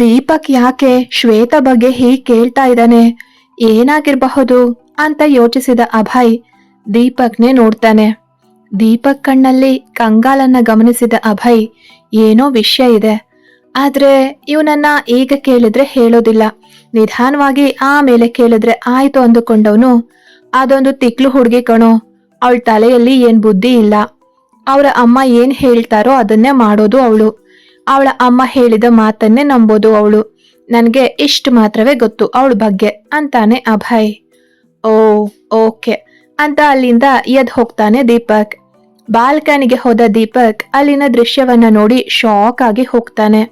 ದೀಪಕ್ ಯಾಕೆ ಶ್ವೇತ ಬಗ್ಗೆ ಹೀಗೆ ಕೇಳ್ತಾ ಇದ್ದಾನೆ? ಏನಾಗಿರಬಹುದು ಅಂತ ಯೋಚಿಸಿದ ಅಭಯ್ ದೀಪಕ್ನೇ ನೋಡ್ತಾನೆ. ದೀಪಕ್ ಕಣ್ಣಲ್ಲಿ ಕಂಗಾಲನ್ನ ಗಮನಿಸಿದ ಅಭಯ್, ಏನೋ ವಿಷಯ ಇದೆ. ಆದ್ರೆ ಇವನನ್ನ ಈಗ ಕೇಳಿದ್ರೆ ಹೇಳೋದಿಲ್ಲ. ನಿಧಾನವಾಗಿ ಆಮೇಲೆ ಕೇಳಿದ್ರೆ ಆಯ್ತು ಅಂದುಕೊಂಡವನು, ಅದೊಂದು ತಿಕ್ಲು ಹುಡುಗಿ ಕಣೋ. ಅವಳ ತಲೆಯಲ್ಲಿ ಏನ್ ಬುದ್ಧಿ ಇಲ್ಲ. ಅವರ ಅಮ್ಮ ಏನ್ ಹೇಳ್ತಾರೋ ಅದನ್ನೇ ಮಾಡೋದು ಅವಳು. ಅವಳ ಅಮ್ಮ ಹೇಳಿದ ಮಾತನ್ನೇ ನಂಬೋದು ಅವಳು. ನನಗೆ ಇಷ್ಟು ಮಾತ್ರವೇ ಗೊತ್ತು ಅವಳ ಬಗ್ಗೆ ಅಂತಾನೆ ಅಭಯ್. ಓ, ಓಕೆ. ಅಂತ ಅಲ್ಲಿಂದ ಎದ್ ಹೋಗ್ತಾನೆ ದೀಪಕ್. ಬಾಲ್ಕನಿಗೆ ಹೋದ ದೀಪಕ್ ಅಲ್ಲಿನ ದೃಶ್ಯವನ್ನ ನೋಡಿ ಶಾಕ್ ಆಗಿ ಹೋಗ್ತಾನೆ.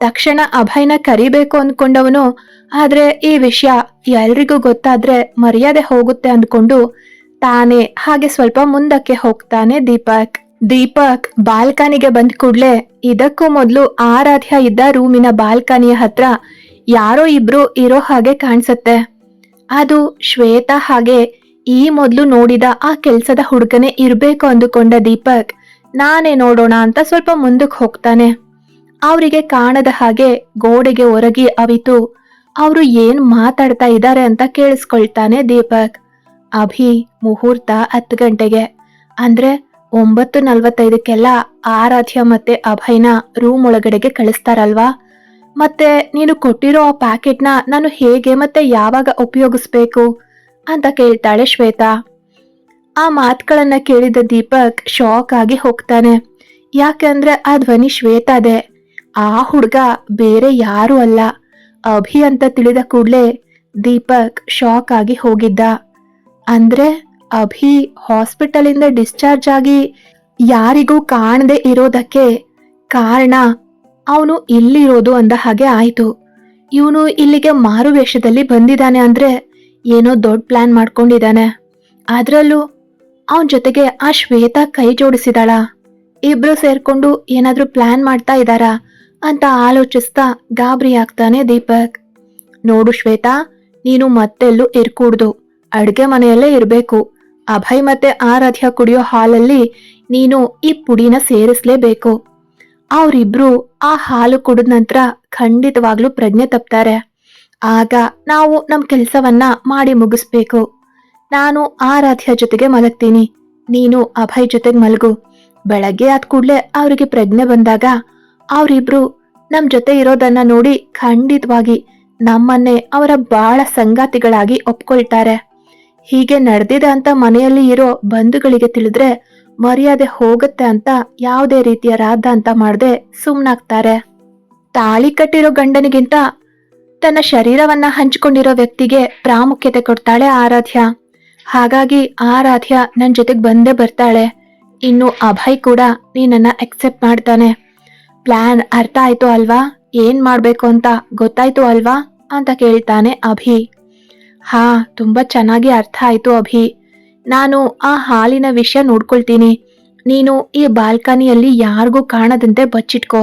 ತಕ್ಷಣ ಅಭಯ್ನ ಕರಿಬೇಕು ಅಂದ್ಕೊಂಡವನು ಆದ್ರೆ ಈ ವಿಷಯ ಎಲ್ರಿಗೂ ಗೊತ್ತಾದ್ರೆ ಮರ್ಯಾದೆ ಹೋಗುತ್ತೆ ಅಂದ್ಕೊಂಡು ತಾನೇ ಹಾಗೆ ಸ್ವಲ್ಪ ಮುಂದಕ್ಕೆ ಹೋಗ್ತಾನೆ ದೀಪಕ್. ದೀಪಕ್ ಬಾಲ್ಕನಿಗೆ ಬಂದ ಕೂಡ್ಲೆ ಇದಕ್ಕೂ ಮೊದಲು ಆರಾಧ್ಯ ಇದ್ದ ರೂಮಿನ ಬಾಲ್ಕನಿಯ ಹತ್ರ ಯಾರೋ ಇಬ್ರು ಇರೋ ಹಾಗೆ ಕಾಣಿಸುತ್ತೆ. ಅದು ಶ್ವೇತಾ ಹಾಗೆ ಈ ಮೊದಲು ನೋಡಿದ ಆ ಕೆಲ್ಸದ ಹುಡುಗನೇ ಇರಬೇಕು ಅಂದುಕೊಂಡ ದೀಪಕ್, ನಾನೇ ನೋಡೋಣ ಅಂತ ಸ್ವಲ್ಪ ಮುಂದಕ್ಕೆ ಹೋಗ್ತಾನೆ. ಅವರಿಗೆ ಕಾಣದ ಹಾಗೆ ಗೋಡೆಗೆ ಒರಗಿ ಅವಿತು, ಅವರು ಏನ್ ಮಾತಾಡ್ತಾ ಇದ್ದಾರೆ ಅಂತ ಕೇಳಿಸ್ಕೊಳ್ತಾನೆ ದೀಪಕ್. ಅಭಿ, ಮುಹೂರ್ತ ಹತ್ತು ಗಂಟೆಗೆ. ಅಂದ್ರೆ ಒಂಬತ್ತು ನಲ್ವತ್ತೈದಕ್ಕೆಲ್ಲ ಆರಾಧ್ಯ ಮತ್ತೆ ಅಭಯ್ನ ರೂಮ್ ಒಳಗಡೆಗೆ ಕಳಿಸ್ತಾರಲ್ವಾ? ಮತ್ತೆ ನೀನು ಕೊಟ್ಟಿರೋ ಆ ಪ್ಯಾಕೆಟ್ನ ನಾನು ಹೇಗೆ ಮತ್ತೆ ಯಾವಾಗ ಉಪಯೋಗಿಸ್ಬೇಕು? ಅಂತ ಕೇಳ್ತಾಳೆ ಶ್ವೇತಾ. ಆ ಮಾತುಗಳನ್ನ ಕೇಳಿದ ದೀಪಕ್ ಶಾಕ್ ಆಗಿ ಹೋಗ್ತಾನೆ. ಯಾಕಂದ್ರೆ ಆ ಧ್ವನಿ ಶ್ವೇತಾದೆ. ಆ ಹುಡ್ಗ ಬೇರೆ ಯಾರು ಅಲ್ಲ. ಅಭಿ ಅಂತ ತಿಳಿದ ಕೂಡಲೇ ದೀಪಕ್ ಶಾಕ್ ಆಗಿ ಹೋಗಿದ್ದ. ಅಂದ್ರೆ? ಅಭಿ ಹಾಸ್ಪಿಟಲ್ ಇಂದ ಡಿಸ್ಚಾರ್ಜ್ ಆಗಿ ಯಾರಿಗೂ ಕಾಣದೆ ಇರೋದಕ್ಕೆ ಕಾರಣ ಅವನು ಇಲ್ಲಿರೋದು ಅಂದ ಹಾಗೆ ಆಯ್ತು. ಇವನು ಇಲ್ಲಿಗೆ ಮಾರು ವೇಷದಲ್ಲಿ ಬಂದಿದ್ದಾನೆ ಅಂದ್ರೆ ಏನೋ ದೊಡ್ಡ ಪ್ಲಾನ್ ಮಾಡ್ಕೊಂಡಿದ್ದಾನೆ. ಅದರಲ್ಲೂ ಅವನ ಜೊತೆಗೆ ಆ ಶ್ವೇತಾ ಕೈ ಜೋಡಿಸಿದಾಳ. ಇಬ್ರು ಸೇರ್ಕೊಂಡು ಏನಾದರೂ ಪ್ಲಾನ್ ಮಾಡ್ತಾ ಇದ್ದಾರಾ ಅಂತ ಆಲೋಚಿಸ್ತಾ ಗಾಬರಿ ಆಗ್ತಾನೆ ದೀಪಕ್. ನೋಡು ಶ್ವೇತಾ, ನೀನು ಮತ್ತೆಲ್ಲೂ ಇರ್ಕೂಡ್ದು. ಅಡ್ಗೆ ಮನೆಯಲ್ಲೇ ಇರ್ಬೇಕು. ಅಭಯ್ ಮತ್ತೆ ಆರಾಧ್ಯ ಕುಡಿಯೋ ಹಾಲಲ್ಲಿ ನೀನು ಈ ಪುಡಿನ ಸೇರಿಸ್ಲೇಬೇಕು. ಅವರಿಬ್ರು ಆ ಹಾಲು ಕುಡಿದ ನಂತರ ಖಂಡಿತವಾಗ್ಲೂ ಪ್ರಜ್ಞೆ ತಪ್ತಾರೆ. ಆಗ ನಾವು ನಮ್ಮ ಕೆಲಸವನ್ನ ಮಾಡಿ ಮುಗಿಸ್ಬೇಕು. ನಾನು ಆರಾಧ್ಯ ಜೊತೆಗೆ ಮಲಗ್ತೀನಿ. ನೀನು ಅಭಯ್ ಜೊತೆಗೆ ಮಲಗು. ಬೆಳಗ್ಗೆ ಆದ ಕೂಡಲೇ ಅವರಿಗೆ ಪ್ರಜ್ಞೆ ಬಂದಾಗ ಅವರಿಬ್ರು ನಮ್ ಜೊತೆ ಇರೋದನ್ನ ನೋಡಿ ಖಂಡಿತವಾಗಿ ನಮ್ಮನ್ನೇ ಅವರ ಬಾಳ ಸಂಗಾತಿಗಳಾಗಿ ಒಪ್ಕೊಳ್ತಾರೆ. ಹೀಗೆ ನಡೆದಿದೆ ಅಂತ ಮನೆಯಲ್ಲಿ ಇರೋ ಬಂಧುಗಳಿಗೆ ತಿಳಿದ್ರೆ ಮರ್ಯಾದೆ ಹೋಗುತ್ತೆ ಅಂತ ಯಾವುದೇ ರೀತಿಯ ರಾಧ ಅಂತ ಮಾಡದೆ ಸುಮ್ಮನಾಗ್ತಾರೆ ತಾಳಿ ಕಟ್ಟಿರೋ ಗಂಡನಿಗಿಂತ ತನ್ನ ಶರೀರವನ್ನ ಹಂಚಿಕೊಂಡಿರೋ ವ್ಯಕ್ತಿಗೆ ಪ್ರಾಮುಖ್ಯತೆ ಕೊಡ್ತಾಳೆ ಆರಾಧ್ಯ. ಹಾಗಾಗಿ ಆರಾಧ್ಯ ನನ್ನ ಜೊತೆಗೆ ಬಂದೇ ಬರ್ತಾಳೆ. ಇನ್ನು ಅಭಯ್ ಕೂಡ ನೀನನ್ನ ಅಕ್ಸೆಪ್ಟ್ ಮಾಡ್ತಾನೆ. ಪ್ಲಾನ್ ಅರ್ಥ ಆಯ್ತು ಅಲ್ವಾ? ಏನ್ ಮಾಡ್ಬೇಕು ಅಂತ ಗೊತ್ತಾಯ್ತು ಅಲ್ವಾ? ಅಂತ ಕೇಳ್ತಾನೆ ಅಭಿ. ಹಾ, ತುಂಬಾ ಚೆನ್ನಾಗಿ ಅರ್ಥ ಆಯ್ತು ಅಭಿ. ನಾನು ಆ ಹಾಲಿನ ವಿಷಯ ನೋಡ್ಕೊಳ್ತೀನಿ. ನೀನು ಈ ಬಾಲ್ಕನಿಯಲ್ಲಿ ಯಾರಿಗೂ ಕಾಣದಂತೆ ಬಚ್ಚಿಟ್ಕೋ.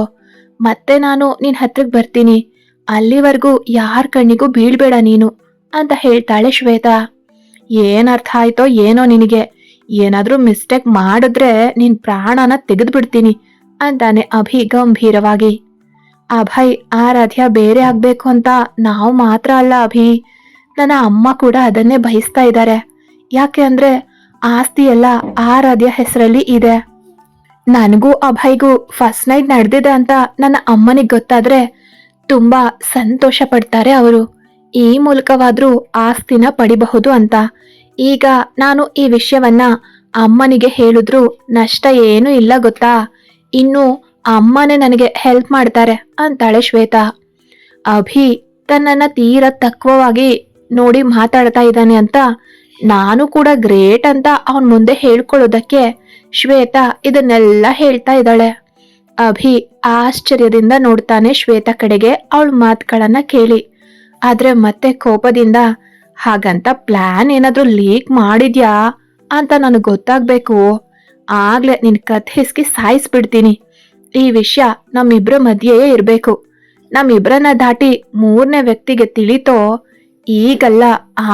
ಮತ್ತೆ ನಾನು ನಿನ್ ಹತ್ರಕ್ ಬರ್ತೀನಿ. ಅಲ್ಲಿವರೆಗೂ ಯಾರ ಕಣ್ಣಿಗೂ ಬೀಳ್ಬೇಡ ನೀನು, ಅಂತ ಹೇಳ್ತಾಳೆ ಶ್ವೇತಾ. ಏನ್ ಅರ್ಥ ಆಯ್ತೋ ಏನೋ ನಿನಗೆ. ಏನಾದ್ರೂ ಮಿಸ್ಟೇಕ್ ಮಾಡಿದ್ರೆ ನಿನ್ ಪ್ರಾಣನ ತೆಗೆದು ಬಿಡ್ತೀನಿ ಅಂತಾನೆ ಅಭಿ ಗಂಭೀರವಾಗಿ. ಅಭಯ್, ಆರಾಧ್ಯ ಬೇರೆ ಆಗ್ಬೇಕು ಅಂತ ನಾವು ಮಾತ್ರ ಅಲ್ಲ ಅಭಿ. ನನ್ನ ಅಮ್ಮ ಕೂಡ ಅದನ್ನೇ ಬಯಸ್ತಾ ಇದ್ದಾರೆ. ಯಾಕೆ ಅಂದ್ರೆ ಆಸ್ತಿ ಎಲ್ಲ ಆರಾಧ್ಯ ಹೆಸರಲ್ಲಿ ಇದೆ. ನನಗೂ ಅಭಯ್ಗೂ ಫಸ್ಟ್ ನೈಟ್ ನಡೆದಿದೆ ಅಂತ ನನ್ನ ಅಮ್ಮನಿಗೆ ಗೊತ್ತಾದ್ರೆ ತುಂಬಾ ಸಂತೋಷ ಪಡ್ತಾರೆ ಅವರು. ಈ ಮೂಲಕವಾದ್ರೂ ಆಸ್ತಿನ ಪಡಿಬಹುದು ಅಂತ. ಈಗ ನಾನು ಈ ವಿಷಯವನ್ನ ಅಮ್ಮನಿಗೆ ಹೇಳಿದ್ರು ನಷ್ಟ ಏನೂ ಇಲ್ಲ ಗೊತ್ತಾ? ಇನ್ನು ಅಮ್ಮನೇ ನನಗೆ ಹೆಲ್ಪ್ ಮಾಡ್ತಾರೆ ಅಂತಾಳೆ ಶ್ವೇತಾ. ಅಭಿ ತನ್ನನ್ನು ತೀರ ತಕ್ವವಾಗಿ ನೋಡಿ ಮಾತಾಡ್ತಾ ಇದ್ದಾನೆ ಅಂತ ನಾನು ಕೂಡ ಗ್ರೇಟ್ ಅಂತ ಅವನ್ ಮುಂದೆ ಹೇಳ್ಕೊಳ್ಳೋದಕ್ಕೆ ಶ್ವೇತಾ ಇದನ್ನೆಲ್ಲ ಹೇಳ್ತಾ ಇದ್ದಾಳೆ. ಅಭಿ ಆಶ್ಚರ್ಯದಿಂದ ನೋಡ್ತಾನೆ ಶ್ವೇತಾ ಕಡೆಗೆ ಅವಳ ಮಾತುಗಳನ್ನ ಕೇಳಿ. ಆದ್ರೆ ಮತ್ತೆ ಕೋಪದಿಂದ, ಹಾಗಂತ ಪ್ಲಾನ್ ಏನಾದರೂ ಲೀಕ್ ಮಾಡಿದ್ಯಾ? ಅಂತ ನನಗೆ ಗೊತ್ತಾಗ್ಬೇಕು. ಆಗ್ಲೇ ನಿನ್ ಕಥೆ ಹಿಸ್ಕಿ ಸಾಯಿಸ್ಬಿಡ್ತೀನಿ. ಈ ವಿಷಯ ನಮ್ಮಿಬ್ರ ಮಧ್ಯೆಯೇ ಇರಬೇಕು. ನಮ್ಮಿಬ್ರನ್ನ ದಾಟಿ ಮೂರನೇ ವ್ಯಕ್ತಿಗೆ ತಿಳಿತೋ ಈಗಲ್ಲ,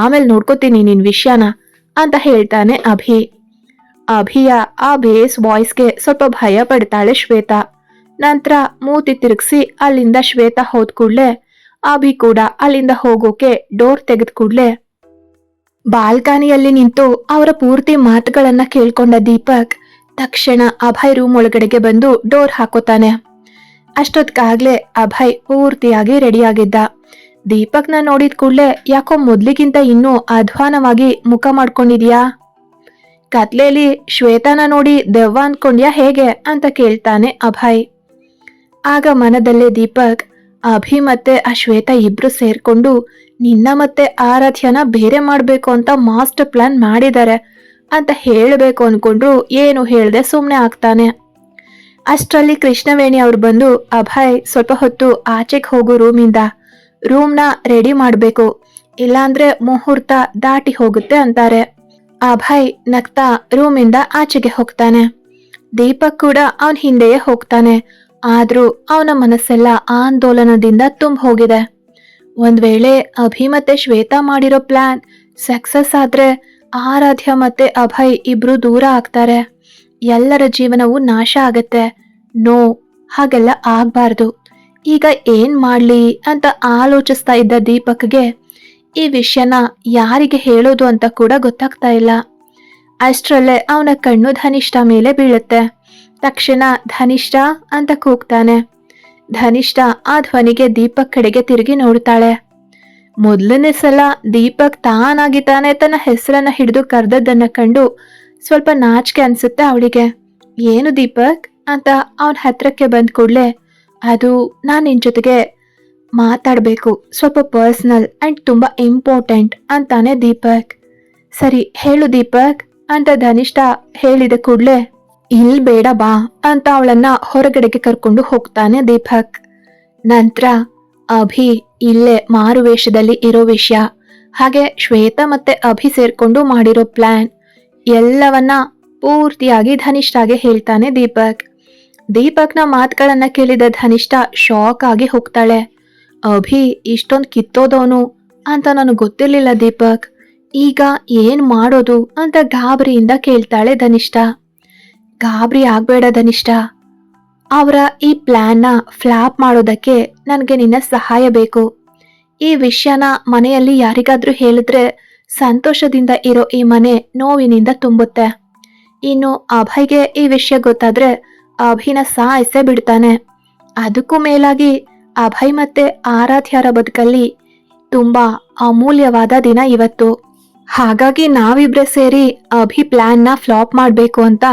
ಆಮೇಲೆ ನೋಡ್ಕೋತೀನಿ ನಿನ್ ವಿಷಯನ, ಅಂತ ಹೇಳ್ತಾನೆ ಅಭಿ. ಅಭಿಯ ಆ ಬೇಸ್ ವಾಯ್ಸ್ಗೆ ಸ್ವಲ್ಪ ಭಯ ಪಡ್ತಾಳೆ ಶ್ವೇತಾ. ನಂತರ ಮೂತಿ ತಿರುಗಿಸಿ ಅಲ್ಲಿಂದ ಶ್ವೇತಾ ಹೋದ್ ಕೂಡಲೇ, ಅಭಿ ಕೂಡ ಅಲ್ಲಿಂದ ಹೋಗೋಕೆ ಡೋರ್ ತೆಗೆದ ಕೂಡಲೇ, ಬಾಲ್ಕನಿಯಲ್ಲಿ ನಿಂತು ಅವರ ಪೂರ್ತಿ ಮಾತುಗಳನ್ನ ಕೇಳ್ಕೊಂಡ ದೀಪಕ್ ತಕ್ಷಣ ಅಭಯ್ ರೂಮ್ ಒಳಗಡೆಗೆ ಬಂದು ಡೋರ್ ಹಾಕೋತಾನೆ. ಅಷ್ಟೊತ್ಗಾಗ್ಲೇ ಅಭಯ್ ಪೂರ್ತಿಯಾಗಿ ರೆಡಿಯಾಗಿದ್ದ. ದೀಪಕ್ನ ನೋಡಿದ ಕೂಡಲೇ ಯಾಕೋ ಮೊದ್ಲಿಗಿಂತ ಇನ್ನೂ ಅಧ್ವಾನವಾಗಿ ಮುಖ ಮಾಡ್ಕೊಂಡಿದ್ಯಾ? ಕತ್ಲೇಲಿ ಶ್ವೇತಾನ ನೋಡಿ ದೆವ್ವ ಅನ್ಕೊಂಡ್ಯಾ ಹೇಗೆ ಅಂತ ಕೇಳ್ತಾನೆ ಅಭಯ್. ಆಗ ಮನದಲ್ಲೇ ದೀಪಕ್, ಅಭಿ ಮತ್ತೆ ಆ ಶ್ವೇತ ಇಬ್ರು ಸೇರ್ಕೊಂಡು ನಿನ್ನ ಮತ್ತೆ ಆರಾಧ್ಯನ ಬೇರೆ ಮಾಡ್ಬೇಕು ಅಂತ ಮಾಸ್ಟರ್ ಪ್ಲಾನ್ ಮಾಡಿದ್ದಾರೆ ಅಂತ ಹೇಳಬೇಕು ಅನ್ಕೊಂಡ್ರು ಏನು ಹೇಳ್ದೆ ಸುಮ್ಮನೆ ಆಗ್ತಾನೆ. ಅಷ್ಟರಲ್ಲಿ ಕೃಷ್ಣವೇಣಿ ಅವ್ರು ಬಂದು ಅಭಯ್ ಸ್ವಲ್ಪ ಹೊತ್ತು ಆಚೆಗೆ ಹೋಗು ರೂಮಿಂದ. ರೂಮ್ನ ರೆಡಿ ಮಾಡಬೇಕು. ಇಲ್ಲಾಂದ್ರೆ ಮುಹೂರ್ತ ದಾಟಿ ಹೋಗುತ್ತೆ ಅಂತಾರೆ. ಅಭಯ್ ನಗ್ತಾ ರೂಮಿಂದ ಆಚೆಗೆ ಹೋಗ್ತಾನೆ. ದೀಪಕ್ ಕೂಡ ಅವನ್ ಹಿಂದೆಯೇ ಹೋಗ್ತಾನೆ. ಆದ್ರೂ ಅವನ ಮನಸ್ಸೆಲ್ಲ ಆಂದೋಲನದಿಂದ ತುಂಬ ಹೋಗಿದೆ. ಒಂದ್ ವೇಳೆ ಅಭಿ ಮತ್ತೆ ಶ್ವೇತಾ ಮಾಡಿರೋ ಪ್ಲಾನ್ ಸಕ್ಸಸ್ ಆದ್ರೆ ಆರಾಧ್ಯ ಮತ್ತೆ ಅಭಯ್ ಇಬ್ರು ದೂರ ಆಗ್ತಾರೆ. ಎಲ್ಲರ ಜೀವನವು ನಾಶ ಆಗತ್ತೆ. ನೋ, ಹಾಗೆಲ್ಲ ಆಗ್ಬಾರ್ದು. ಈಗ ಏನ್ ಮಾಡ್ಲಿ ಅಂತ ಆಲೋಚಿಸ್ತಾ ಇದ್ದ ದೀಪಕ್ಗೆ ಈ ವಿಷಯನ ಯಾರಿಗೆ ಹೇಳೋದು ಅಂತ ಕೂಡ ಗೊತ್ತಾಗ್ತಾ ಇಲ್ಲ. ಅಷ್ಟರಲ್ಲೇ ಅವನ ಕಣ್ಣು ಧನಿಷ್ಠ ಮೇಲೆ ಬೀಳುತ್ತೆ. ತಕ್ಷಣ ಧನಿಷ್ಠ ಅಂತ ಕೂಗ್ತಾನೆ. ಧನಿಷ್ಠ ಆ ಧ್ವನಿಗೆ ದೀಪಕ್ ಕಡೆಗೆ ತಿರುಗಿ ನೋಡ್ತಾಳೆ. ಮೊದಲನೇ ಸಲ ದೀಪಕ್ ತಾನಾಗಿ ತಾನೇ ತನ್ನ ಹೆಸರನ್ನ ಹಿಡಿದು ಕರೆದದ್ದನ್ನ ಕಂಡು ಸ್ವಲ್ಪ ನಾಚಿಕೆ ಅನ್ಸುತ್ತೆ ಅವಳಿಗೆ. ಏನು ದೀಪಕ್? ಅಂತ ಅವನ ಹತ್ರಕ್ಕೆ ಬಂದ ಕೂಡ್ಲೆ ಅದು ನಾನು ನಿನ್ನ ಜೊತೆಗೆ ಮಾತಾಡಬೇಕು. ಸ್ವಲ್ಪ ಪರ್ಸ್ನಲ್ ಆ್ಯಂಡ್ ತುಂಬ ಇಂಪಾರ್ಟೆಂಟ್ ಅಂತಾನೆ ದೀಪಕ್. ಸರಿ, ಹೇಳು ದೀಪಕ್ ಅಂತ ಧನಿಷ್ಠ ಹೇಳಿದ ಕೂಡಲೇ, ಇಲ್ ಬೇಡ ಬಾ ಅಂತ ಅವಳನ್ನ ಹೊರಗಡೆಗೆ ಕರ್ಕೊಂಡು ಹೋಗ್ತಾನೆ ದೀಪಕ್. ನಂತರ, ಅಭಿ ಇಲ್ಲೇ ಮಾರು ವೇಷದಲ್ಲಿ ಇರೋ ವಿಷಯ. ಹಾಗೆ ಶ್ವೇತಾ ಮತ್ತೆ ಅಭಿ ಸೇರ್ಕೊಂಡು ಮಾಡಿರೋ ಪ್ಲಾನ್ ಎಲ್ಲವನ್ನ ಪೂರ್ತಿಯಾಗಿ ಧನಿಷ್ಠಾಗೆ ಹೇಳ್ತಾನೆ ದೀಪಕ್. ದೀಪಕ್ನ ಮಾತುಗಳನ್ನ ಕೇಳಿದ ಧನಿಷ್ಠ ಶಾಕ್ ಆಗಿ ಹೋಗ್ತಾಳೆ. ಅಭಿ, ಇಷ್ಟೊಂದು ಕಿತ್ತೋದವನು ಅಂತ ನನಗೆ ಗೊತ್ತಿರ್ಲಿಲ್ಲ ದೀಪಕ್. ಈಗ ಏನ್ ಮಾಡೋದು ಅಂತ ಗಾಬರಿಯಿಂದ ಕೇಳ್ತಾಳೆ ಧನಿಷ್ಠ. ಗಾಬರಿ ಆಗ್ಬೇಡ ಧನಿಷ್ಠ. ಅವರ ಈ ಪ್ಲಾನ್ನ ಫ್ಲಾಪ್ ಮಾಡೋದಕ್ಕೆ ನನಗೆ ನಿನ್ನ ಸಹಾಯ ಬೇಕು. ಈ ವಿಷಯನ ಮನೆಯಲ್ಲಿ ಯಾರಿಗಾದ್ರೂ ಹೇಳಿದ್ರೆ ಸಂತೋಷದಿಂದ ಇರೋ ಈ ಮನೆ ನೋವಿನಿಂದ ತುಂಬುತ್ತೆ. ಇನ್ನು ಅಭಯ್ಗೆ ಈ ವಿಷಯ ಗೊತ್ತಾದ್ರೆ ಅಭಿನ ಸಾಯಿಸೇ ಬಿಡ್ತಾನೆ. ಅದಕ್ಕೂ ಮೇಲಾಗಿ ಅಭಯ್ ಮತ್ತೆ ಆರಾಧ್ಯರ ಬದುಕಲ್ಲಿ ತುಂಬಾ ಅಮೂಲ್ಯವಾದ ದಿನ ಇವತ್ತು. ಹಾಗಾಗಿ ನಾವಿಬ್ರೆ ಸೇರಿ ಅಭಿ ಪ್ಲಾನ್ನ ಫ್ಲಾಪ್ ಮಾಡಬೇಕು ಅಂತ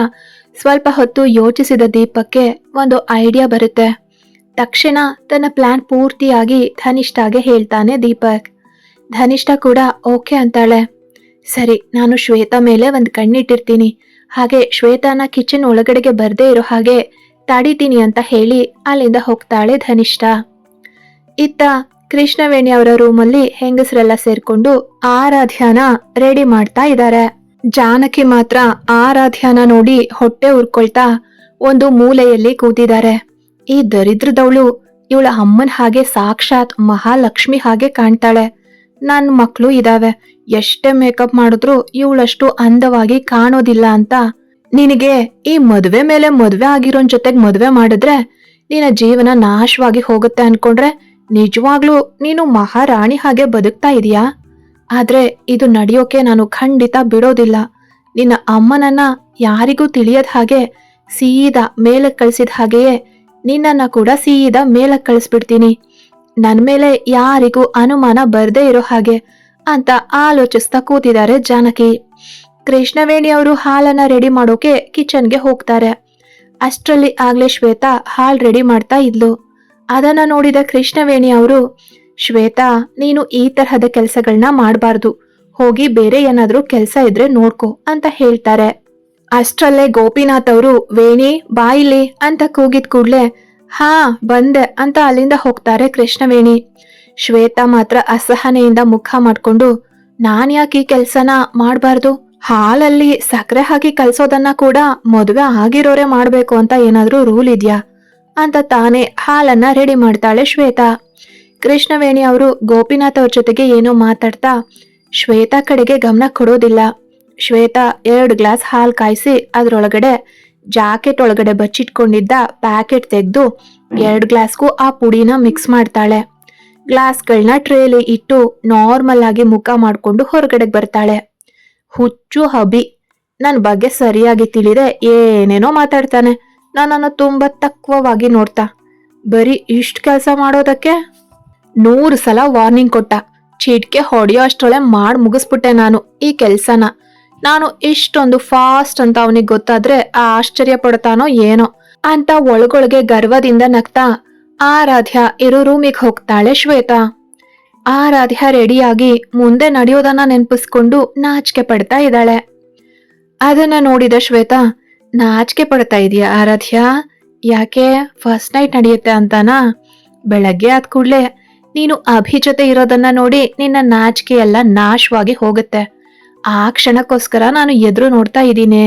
ಸ್ವಲ್ಪ ಹೊತ್ತು ಯೋಚಿಸಿದ ದೀಪಕ್ಕೆ ಒಂದು ಐಡಿಯಾ ಬರುತ್ತೆ. ತಕ್ಷಣ ತನ್ನ ಪ್ಲಾನ್ ಪೂರ್ತಿಯಾಗಿ ಧನಿಷ್ಠಾಗೆ ಹೇಳ್ತಾನೆ ದೀಪಕ್. ಧನಿಷ್ಠ ಕೂಡ ಓಕೆ ಅಂತಾಳೆ. ಸರಿ, ನಾನು ಶ್ವೇತಾ ಮೇಲೆ ಒಂದು ಕಣ್ಣಿಟ್ಟಿರ್ತೀನಿ. ಹಾಗೆ ಶ್ವೇತಾನ ಕಿಚನ್ ಒಳಗಡೆಗೆ ಬರ್ದೇ ಇರೋ ಹಾಗೆ ತಡಿತೀನಿ ಅಂತ ಹೇಳಿ ಅಲ್ಲಿಂದ ಹೋಗ್ತಾಳೆ ಧನಿಷ್ಠ. ಇತ್ತ ಕೃಷ್ಣವೇಣಿ ಅವರ ರೂಮಲ್ಲಿ ಹೆಂಗಸರೆಲ್ಲ ಸೇರ್ಕೊಂಡು ಆರಾಧ್ಯಾನ ರೆಡಿ ಮಾಡ್ತಾ ಇದ್ದಾರೆ. ಜಾನಕಿ ಮಾತ್ರ ಆರಾಧ್ಯಾನ ನೋಡಿ ಹೊಟ್ಟೆ ಉರ್ಕೊಳ್ತಾ ಒಂದು ಮೂಲೆಯಲ್ಲಿ ಕೂತಿದ್ದಾರೆ. ಈ ದರಿದ್ರದವಳು ಇವಳ ಅಮ್ಮನ ಹಾಗೆ ಸಾಕ್ಷಾತ್ ಮಹಾಲಕ್ಷ್ಮಿ ಹಾಗೆ ಕಾಣ್ತಾಳೆ. ನನ್ನ ಮಕ್ಕಳು ಇದಾವೆ ಎಷ್ಟೇ ಮೇಕಪ್ ಮಾಡಿದ್ರು ಇವಳಷ್ಟು ಅಂದವಾಗಿ ಕಾಣೋದಿಲ್ಲ ಅಂತ. ನಿನಗೆ ಈ ಮದುವೆ ಮೇಲೆ ಮದುವೆ ಆಗಿರೋನ್ ಜೊತೆಗೆ ಮದುವೆ ಮಾಡಿದ್ರೆ ನಿನ್ನ ಜೀವನ ನಾಶವಾಗಿ ಹೋಗುತ್ತೆ ಅನ್ಕೊಂಡ್ರೆ ನಿಜವಾಗ್ಲೂ ನೀನು ಮಹಾರಾಣಿ ಹಾಗೆ ಬದುಕ್ತಾ ಇದೀಯಾ? ಆದ್ರೆ ಇದು ನಡೆಯೋಕೆ ನಾನು ಖಂಡಿತ ಬಿಡೋದಿಲ್ಲ. ನಿನ್ನ ಅಮ್ಮನನ್ನ ಯಾರಿಗೂ ತಿಳಿಯದ ಹಾಗೆ ಸೀದಾ ಮೇಲೆ ಕಳಿಸಿದ ಹಾಗೆಯೇ ನಿನ್ನನ್ನು ಕೂಡ ಸೀದಾ ಮೇಲೆ ಕಳಿಸ್ಬಿಡ್ತೀನಿ. ನನ್ನ ಮೇಲೆ ಯಾರಿಗೂ ಅನುಮಾನ ಬರದೇ ಇರೋ ಹಾಗೆ ಅಂತ ಆಲೋಚಿಸ್ತಾ ಕೂತಿದ್ದಾರೆ ಜಾನಕಿ. ಕೃಷ್ಣವೇಣಿ ಅವರು ಹಾಲನ್ನ ರೆಡಿ ಮಾಡೋಕೆ ಕಿಚನ್ಗೆ ಹೋಗ್ತಾರೆ. ಅಷ್ಟರಲ್ಲಿ ಆಗ್ಲೇ ಶ್ವೇತಾ ಹಾಲ್ ರೆಡಿ ಮಾಡ್ತಾ ಇದ್ಲು. ಅದನ್ನ ನೋಡಿದ ಕೃಷ್ಣವೇಣಿ ಅವರು, ಶ್ವೇತಾ, ನೀನು ಈ ತರಹದ ಕೆಲಸಗಳನ್ನ ಮಾಡಬಾರ್ದು. ಹೋಗಿ ಬೇರೆ ಏನಾದರೂ ಕೆಲಸ ಇದ್ರೆ ನೋಡ್ಕೊ ಅಂತ ಹೇಳ್ತಾರೆ. ಅಷ್ಟರಲ್ಲೇ ಗೋಪಿನಾಥ್ ಅವರು, ವೇಣಿ ಬಾಯಿಲಿ ಅಂತ ಕೂಗಿದ ಕೂಡ್ಲೆ, ಹಾ, ಬಂದೆ ಅಂತ ಅಲ್ಲಿಂದ ಹೋಗ್ತಾರೆ ಕೃಷ್ಣವೇಣಿ. ಶ್ವೇತಾ ಮಾತ್ರ ಅಸಹನೆಯಿಂದ ಮುಖ ಮಾಡ್ಕೊಂಡು, ನಾನ್ ಯಾಕೆ ಈ ಕೆಲ್ಸನ ಮಾಡಬಾರ್ದು? ಹಾಲಲ್ಲಿ ಸಕ್ಕರೆ ಹಾಕಿ ಕಲ್ಸೋದನ್ನ ಕೂಡ ಮದುವೆ ಆಗಿರೋರೆ ಮಾಡ್ಬೇಕು ಅಂತ ಏನಾದ್ರೂ ರೂಲ್ ಇದ್ಯಾ? ಅಂತ ತಾನೇ ಹಾಲನ್ನ ರೆಡಿ ಮಾಡ್ತಾಳೆ ಶ್ವೇತಾ. ಕೃಷ್ಣವೇಣಿ ಅವರು ಗೋಪಿನಾಥ್ ಅವ್ರ ಜೊತೆಗೆ ಏನೋ ಮಾತಾಡ್ತಾ, ಶ್ವೇತಾ ಕಡೆಗೆ ಗಮನ ಕೊಡೋದಿಲ್ಲ. ಶ್ವೇತಾ ಎರಡು ಗ್ಲಾಸ್ ಹಾಲು ಕಾಯಿಸಿ ಅದರೊಳಗಡೆ ಜಾಕೆಟ್ ಒಳಗಡೆ ಬಚ್ಚಿಟ್ಕೊಂಡಿದ್ದ ಪ್ಯಾಕೆಟ್ ತೆಗೆದು ಎರಡು ಗ್ಲಾಸ್ಗೂ ಆ ಪುಡಿನ ಮಿಕ್ಸ್ ಮಾಡ್ತಾಳೆ. ಗ್ಲಾಸ್ಗಳನ್ನ ಟ್ರೇಲಿ ಇಟ್ಟು ನಾರ್ಮಲ್ ಆಗಿ ಮುಖ ಮಾಡ್ಕೊಂಡು ಹೊರಗಡೆಗೆ ಬರ್ತಾಳೆ. ಹುಚ್ಚು ಹಬಿ. ನನ್ನ ಬಗ್ಗೆ ಸರಿಯಾಗಿ ತಿಳಿದೆ, ಏನೇನೋ ಮಾತಾಡ್ತಾನೆ. ನನ್ನನ್ನು ತುಂಬಾ ತಕ್ವವಾಗಿ ನೋಡ್ತಾ. ಬರೀ ಇಷ್ಟು ಕೆಲಸ ಮಾಡೋದಕ್ಕೆ? ನೂರು ಸಲ ವಾರ್ನಿಂಗ್ ಕೊಟ್ಟ. ಚಿಟ್ಕೆ ಹೊಡೆಯೋ ಅಷ್ಟೊಳೆ ಮಾಡಿ ಮುಗಿಸ್ಬಿಟ್ಟೆ ನಾನು ಈ ಕೆಲಸನ. ನಾನು ಇಷ್ಟೊಂದು ಫಾಸ್ಟ್ ಅಂತ ಅವನಿಗೆ ಗೊತ್ತಾದ್ರೆ ಆಶ್ಚರ್ಯ ಪಡ್ತಾನೋ ಏನೋ. ಅಂತ ಒಳಗೊಳಗೆ ಗರ್ವದಿಂದ ನಗ್ತಾ ಆರಾಧ್ಯ ಇರೋ ರೂಮಿಗೆ ಹೋಗ್ತಾಳೆ ಶ್ವೇತಾ. ಆರಾಧ್ಯ ರೆಡಿಯಾಗಿ ಮುಂದೆ ನಡೆಯೋದನ್ನ ನೆನಪಿಸ್ಕೊಂಡು ನಾಚಿಕೆ ಪಡ್ತಾ ಇದ್ದಾಳೆ. ಅದನ್ನ ನೋಡಿದ ಶ್ವೇತಾ, ನಾಚಿಕೆ ಪಡ್ತಾ ಇದೀಯ ಆರಾಧ್ಯ? ಯಾಕೆ ಫಸ್ಟ್ ನೈಟ್ ನಡೆಯುತ್ತೆ ಅಂತಾನಾ? ಬೆಳಗ್ಗೆ ಆದ ಕೂಡಲೇ ನೀನು ಅಭಿ ಜೊತೆ ಇರೋದನ್ನ ನೋಡಿ ನಿನ್ನ ನಾಚಿಕೆ ಎಲ್ಲ ನಾಶವಾಗಿ ಹೋಗುತ್ತೆ. ಆ ಕ್ಷಣಕ್ಕೋಸ್ಕರ ನಾನು ಎದುರು ನೋಡ್ತಾ ಇದ್ದೀನಿ.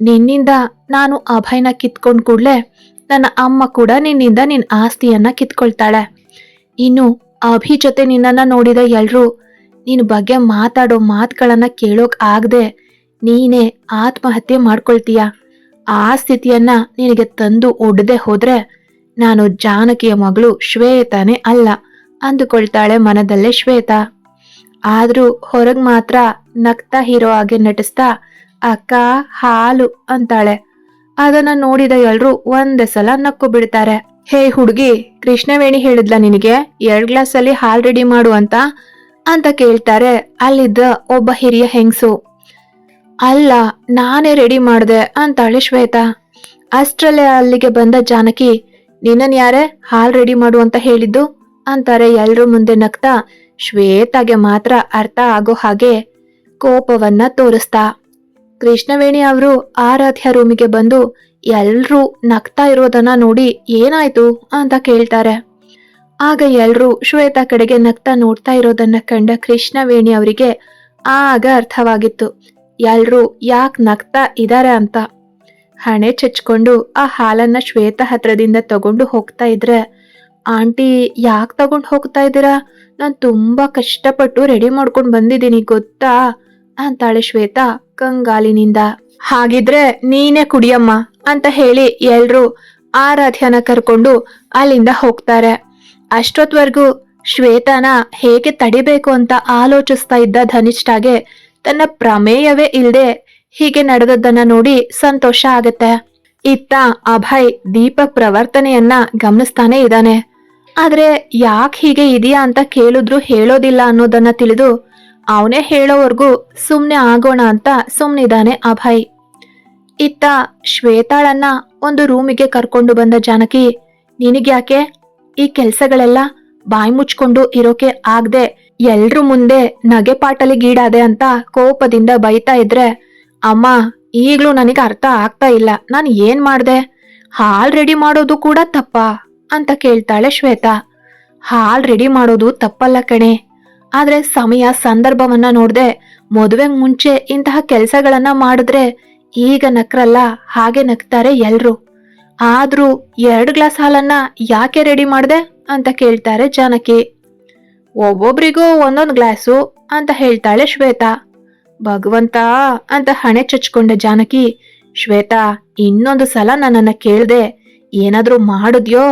ನಿನ್ನಿಂದ ನಾನು ಅಭಯನ ಕಿತ್ಕೊಂಡ್ ಕೂಡ್ಲೆ ನನ್ನ ಅಮ್ಮ ಕೂಡ ನಿನ್ನಿಂದ ನಿನ್ನ ಆಸ್ತಿಯನ್ನ ಕಿತ್ಕೊಳ್ತಾಳೆ. ಇನ್ನು ಅಭಿ ಜೊತೆ ನಿನ್ನನ್ನ ನೋಡಿದ ಎಲ್ರೂ ನಿನ್ನ ಬಗ್ಗೆ ಮಾತಾಡೋ ಮಾತುಗಳನ್ನ ಕೇಳೋಕ್ ಆಗದೆ ನೀನೇ ಆತ್ಮಹತ್ಯೆ ಮಾಡ್ಕೊಳ್ತೀಯ? ಆ ಸ್ಥಿತಿಯನ್ನ ನಿನಗೆ ತಂದು ಒಡ್ಡದೆ ಹೋದ್ರೆ ನಾನು ಜಾನಕಿಯ ಮಗಳು ಶ್ವೇತಾನೇ ಅಲ್ಲ, ಅಂದುಕೊಳ್ತಾಳೆ ಮನದಲ್ಲೇ ಶ್ವೇತಾ. ಆದ್ರೂ ಹೊರಗ್ ಮಾತ್ರ ನಗ್ತಾ ಹೀರೋ ಹಾಗೆ ನಟಿಸ್ತಾ, ಅಕ್ಕ, ಹಾಲು, ಅಂತಾಳೆ. ಅದನ್ನ ನೋಡಿದ ಎಲ್ರು ಒಂದೇ ಸಲ ನಕ್ಕು ಬಿಡ್ತಾರೆ. ಹೇ ಹುಡುಗಿ, ಕೃಷ್ಣವೇಣಿ ಹೇಳಿದ್ಲ ನಿನಗೆ, ಎರಡ್ ಗ್ಲಾಸ್ ಅಲ್ಲಿ ಹಾಲ್ ರೆಡಿ ಮಾಡು ಅಂತ? ಅಂತ ಕೇಳ್ತಾರೆ ಅಲ್ಲಿದ್ದ ಒಬ್ಬ ಹಿರಿಯ ಹೆಂಗ್ಸು. ಅಲ್ಲ, ನಾನೇ ರೆಡಿ ಮಾಡಿದೆ ಅಂತಾಳೆ ಶ್ವೇತಾ. ಅಷ್ಟರಲ್ಲೇ ಅಲ್ಲಿಗೆ ಬಂದ ಜಾನಕಿ, ನಿನ್ನನ್ ಯಾರೇ ಹಾಲ್ ರೆಡಿ ಮಾಡು ಅಂತ ಹೇಳಿದ್ದು? ಅಂತಾರೆ ಎಲ್ರ ಮುಂದೆ ನಗ್ತಾ, ಶ್ವೇತಾಗೆ ಮಾತ್ರ ಅರ್ಥ ಆಗೋ ಹಾಗೆ ಕೋಪವನ್ನ ತೋರಿಸ್ತಾ. ಕೃಷ್ಣವೇಣಿ ಅವರು ಆರಾಧ್ಯ ರೂಮಿಗೆ ಬಂದು ಎಲ್ರೂ ನಗ್ತಾ ಇರೋದನ್ನ ನೋಡಿ ಏನಾಯ್ತು ಅಂತ ಕೇಳ್ತಾರೆ. ಆಗ ಎಲ್ಲರೂ ಶ್ವೇತಾ ಕಡೆಗೆ ನಗ್ತಾ ನೋಡ್ತಾ ಇರೋದನ್ನ ಕಂಡ ಕೃಷ್ಣವೇಣಿ ಅವರಿಗೆ ಆಗ ಅರ್ಥವಾಗಿತ್ತು. ಎಲ್ಲರೂ ಯಾಕೆ ನಗ್ತಾ ಇದಾರೆ ಅಂತ. ಹಣೆ ಚಚ್ಕೊಂಡು ಆ ಹಾಲನ್ನ ಶ್ವೇತ ಹತ್ರದಿಂದ ತಗೊಂಡು ಹೋಗ್ತಾ ಇದ್ರೆ, ಆಂಟಿ, ಯಾಕೆ ತಗೊಂಡು ಹೋಗ್ತಾ ಇದ್ದೀರಾ? ನಾನು ತುಂಬಾ ಕಷ್ಟಪಟ್ಟು ರೆಡಿ ಮಾಡ್ಕೊಂಡು ಬಂದಿದ್ದೀನಿ, ಗೊತ್ತಾ? ಅಂತಾಳೆ ಶ್ವೇತಾ ಕಂಗಾಲಿನಿಂದ. ಹಾಗಿದ್ರೆ ನೀನೇ ಕುಡಿಯಮ್ಮ ಅಂತ ಹೇಳಿ ಎಲ್ರೂ ಆರಾಧ್ಯನ ಕರ್ಕೊಂಡು ಅಲ್ಲಿಂದ ಹೋಗ್ತಾರೆ. ಅಷ್ಟೊತ್ವರೆಗೂ ಶ್ವೇತನ ಹೇಗೆ ತಡಿಬೇಕು ಅಂತ ಆಲೋಚಿಸ್ತಾ ಇದ್ದ ಧನಿಷ್ಠಾಗೆ ತನ್ನ ಪ್ರಮೇಯವೇ ಇಲ್ಲದೆ ಹೀಗೆ ನಡೆದದ್ದನ್ನ ನೋಡಿ ಸಂತೋಷ ಆಗತ್ತೆ. ಇತ್ತ ಅಭಯ್ ದೀಪಕ್ ಪ್ರವರ್ತನೆಯನ್ನ ಗಮನಿಸ್ತಾನೆ ಇದ್ದಾನೆ. ಆದ್ರೆ ಯಾಕೆ ಹೀಗೆ ಇದೆಯಾ ಅಂತ ಕೇಳಿದ್ರು ಹೇಳೋದಿಲ್ಲ ಅನ್ನೋದನ್ನ ತಿಳಿದು ಅವನೇ ಹೇಳೋವರೆಗೂ ಸುಮ್ಮನೆ ಆಗೋಣ ಅಂತ ಸುಮ್ನಿದಾನೆ ಅಭಯ್. ಇತ್ತ ಶ್ವೇತಾಳನ್ನ ಒಂದು ರೂಮಿಗೆ ಕರ್ಕೊಂಡು ಬಂದ ಜಾನಕಿ, ನಿನಗ್ಯಾಕೆ ಈ ಕೆಲಸಗಳೆಲ್ಲ ಬಾಯಿ ಮುಚ್ಕೊಂಡು ಇರೋಕೆ ಆಗದೆ ಎಲ್ರ ಮುಂದೆ ನಗೆ ಪಾಟಲಿಗೀಡಾದೆ ಅಂತ ಕೋಪದಿಂದ ಬೈತಾ ಇದ್ರೆ, ಅಮ್ಮ, ಈಗ್ಲೂ ನನಗೆ ಅರ್ಥ ಆಗ್ತಾ ಇಲ್ಲ, ನಾನು ಏನ್ ಮಾಡ್ದೆ? ಹಾಲ್ ರೆಡಿ ಮಾಡೋದು ಕೂಡ ತಪ್ಪಾ? ಅಂತ ಕೇಳ್ತಾಳೆ ಶ್ವೇತಾ. ಹಾಲ್ ರೆಡಿ ಮಾಡೋದು ತಪ್ಪಲ್ಲ ಕಣೆ. ಆದ್ರೆ ಸಮಯ, ಸಂದರ್ಭವನ್ನ ನೋಡ್ದೆ ಮದುವೆ ಮುಂಚೆ ಇಂತಹ ಕೆಲಸಗಳನ್ನ ಮಾಡಿದ್ರೆ ಈಗ ನಕ್ರಲ್ಲ, ಹಾಗೆ ನಗ್ತಾರೆ ಎಲ್ರು. ಆದ್ರೂ ಎರಡು ಗ್ಲಾಸ್ ಹಾಲನ್ನ ಯಾಕೆ ರೆಡಿ ಮಾಡ್ದೆ ಅಂತ ಕೇಳ್ತಾರೆ ಜಾನಕಿ. ಒಬ್ಬೊಬ್ರಿಗೂ ಒಂದೊಂದು ಗ್ಲಾಸು ಅಂತ ಹೇಳ್ತಾಳೆ ಶ್ವೇತಾ. ಭಗವಂತ ಅಂತ ಹಣೆ ಚಚ್ಕೊಂಡೆ ಜಾನಕಿ. ಶ್ವೇತಾ, ಇನ್ನೊಂದು ಸಲ ನನ್ನನ್ನು ಕೇಳ್ದೆ ಏನಾದರೂ ಮಾಡಿದ್ಯೋ?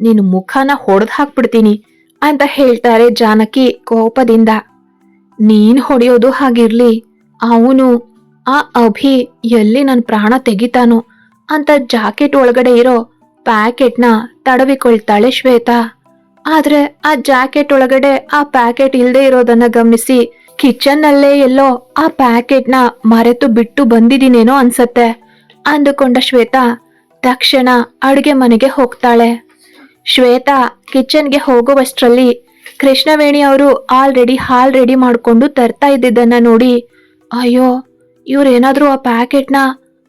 ನಿನ್ನ ಮುಖನ ಹೊಡೆದು ಹಾಕ್ಬಿಡ್ತೀನಿ. ಅಂತ ಹೇಳ್ತಾರೆ ಜಾನಕಿ ಕೋಪದಿಂದ. ನೀನ್ ಹೊಡೆಯೋದು ಹಾಗಿರ್ಲಿ, ಅವನು, ಆ ಅಭಿ ಎಲ್ಲಿ ನನ್ನ ಪ್ರಾಣ ತೆಗಿತಾನೋ ಅಂತ ಜಾಕೆಟ್ ಒಳಗಡೆ ಇರೋ ಪ್ಯಾಕೆಟ್ನ ತಡವಿಕೊಳ್ತಾಳೆ ಶ್ವೇತಾ. ಆದ್ರೆ ಆ ಜಾಕೆಟ್ ಒಳಗಡೆ ಆ ಪ್ಯಾಕೆಟ್ ಇಲ್ಲದೆ ಇರೋದನ್ನ ಗಮನಿಸಿ ಕಿಚನ್ ನಲ್ಲೇ ಎಲ್ಲೋ ಆ ಪ್ಯಾಕೆಟ್ನ ಮರೆತು ಬಿಟ್ಟು ಬಂದಿದ್ದೀನೇನೋ ಅನ್ಸತ್ತೆ. ಅಂದುಕೊಂಡ ಶ್ವೇತಾ ತಕ್ಷಣ ಅಡುಗೆ ಮನೆಗೆ ಹೋಗ್ತಾಳೆ. ಶ್ವೇತಾ ಕಿಚನ್ಗೆ ಹೋಗುವಷ್ಟರಲ್ಲಿ ಕೃಷ್ಣವೇಣಿ ಅವರು ಆಲ್ರೆಡಿ ಹಾಲ್ ರೆಡಿ ಮಾಡಿಕೊಂಡು ತರ್ತಾ ಇದ್ದಿದ್ದನ್ನ ನೋಡಿ, ಅಯ್ಯೋ, ಇವ್ರೇನಾದ್ರೂ ಆ ಪ್ಯಾಕೆಟ್ನ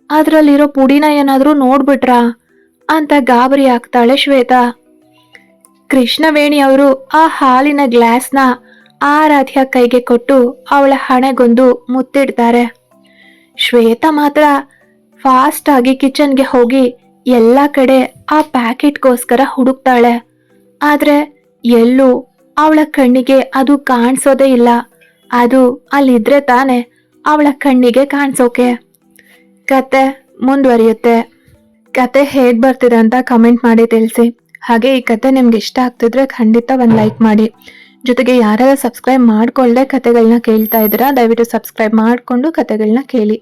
ಅದರಲ್ಲಿರೋ ಪುಡಿನ ಏನಾದರೂ ನೋಡ್ಬಿಟ್ರಾ? ಅಂತ ಗಾಬರಿ ಆಗ್ತಾಳೆ ಶ್ವೇತಾ. ಕೃಷ್ಣವೇಣಿ ಅವರು ಆ ಹಾಲಿನ ಗ್ಲಾಸ್ನ ಆರಾಧ್ಯ ಕೈಗೆ ಕೊಟ್ಟು ಅವಳ ಹಣೆಗೊಂದು ಮುತ್ತಿಡ್ತಾರೆ. ಶ್ವೇತಾ ಮಾತ್ರ ಫಾಸ್ಟ್ ಆಗಿ ಕಿಚನ್ಗೆ ಹೋಗಿ ಎಲ್ಲ ಕಡೆ ಆ ಪ್ಯಾಕೆಟ್ಗೋಸ್ಕರ ಹುಡುಕ್ತಾಳೆ. ಆದರೆ ಎಲ್ಲೂ ಅವಳ ಕಣ್ಣಿಗೆ ಅದು ಕಾಣಿಸೋದೇ ಇಲ್ಲ. ಅದು ಅಲ್ಲಿದ್ರೆ ತಾನೆ ಅವಳ ಕಣ್ಣಿಗೆ ಕಾಣಿಸೋಕೆ. ಕತೆ ಮುಂದುವರಿಯುತ್ತೆ. ಕತೆ ಹೇಗ್ ಬರ್ತಿದೆ ಅಂತ ಕಮೆಂಟ್ ಮಾಡಿ ತಿಳಿಸಿ. ಹಾಗೆ ಈ ಕತೆ ನಿಮ್ಗೆ ಇಷ್ಟ ಆಗ್ತಿದ್ರೆ ಖಂಡಿತ ಒಂದು ಲೈಕ್ ಮಾಡಿ. ಜೊತೆಗೆ ಯಾರೆಲ್ಲ ಸಬ್ಸ್ಕ್ರೈಬ್ ಮಾಡ್ಕೊಳ್ಳದೆ ಕತೆಗಳನ್ನ ಕೇಳ್ತಾ ಇದ್ದೀರಾ, ದಯವಿಟ್ಟು ಸಬ್ಸ್ಕ್ರೈಬ್ ಮಾಡಿಕೊಂಡು ಕತೆಗಳನ್ನ ಕೇಳಿ.